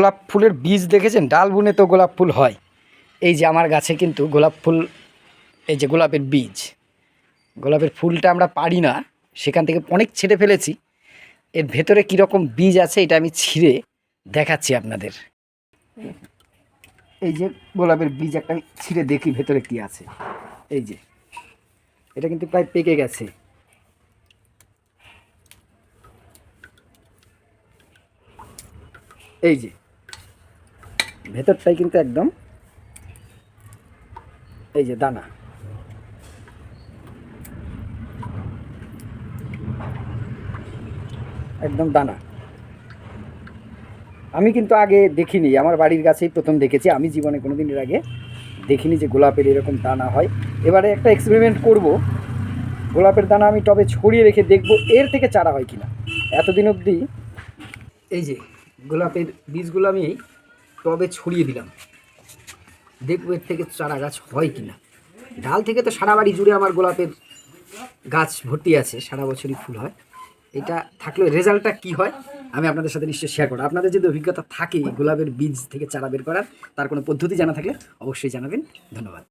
গোলাপ ফুলের বীজ দেখেছেন? ডাল বুনে তো গোলাপ ফুল হয়। এই যে আমার গাছে কিন্তু গোলাপ ফুল, এই যে গোলাপের বীজ, গোলাপের ফুলটা আমরা পারি না, সেখান থেকে অনেক ছেড়ে ফেলেছি। এর ভেতরে কীরকম বীজ আছে এটা আমি ছিঁড়ে দেখাচ্ছি আপনাদের। এই যে গোলাপের বীজ একটা আমি ছিঁড়ে দেখি ভেতরে কি আছে। এই যে, এটা কিন্তু প্রায় পেকে গেছে। এই যে ভেতরটাই কিন্তু একদম এই যে দানা। একদম দানা। আমি কিন্তু আগে দেখিনি, আমার বাড়ির কাছেই প্রথম দেখেছি। আমি জীবনে কোনো দিনের আগে দেখিনি যে গোলাপের এরকম দানা হয়। এবারে একটা এক্সপেরিমেন্ট করব। গোলাপের দানা আমি টবে ছড়িয়ে রেখে দেখব এর থেকে চারা হয় কিনা। এতদিন অবধি এই যে গোলাপের বীজগুলো আমি টবে ছড়িয়ে দিলাম। দেখব এর থেকে চারা গাছ হয় কি না ডাল থেকে তো সারা বাড়ি জুড়ে আমার গোলাপের গাছ ভর্তি আছে, সারা বছরই ফুল হয়। এটা থাকলে রেজাল্টটা কি হয়, আমি আপনাদের সাথে নিশ্চয়ই শেয়ার করব। আপনাদের যদি অভিজ্ঞতা থাকে গোলাপের বীজ থেকে চারা বের করার, তার কোনো পদ্ধতি জানা থাকলে অবশ্যই জানাবেন। ধন্যবাদ।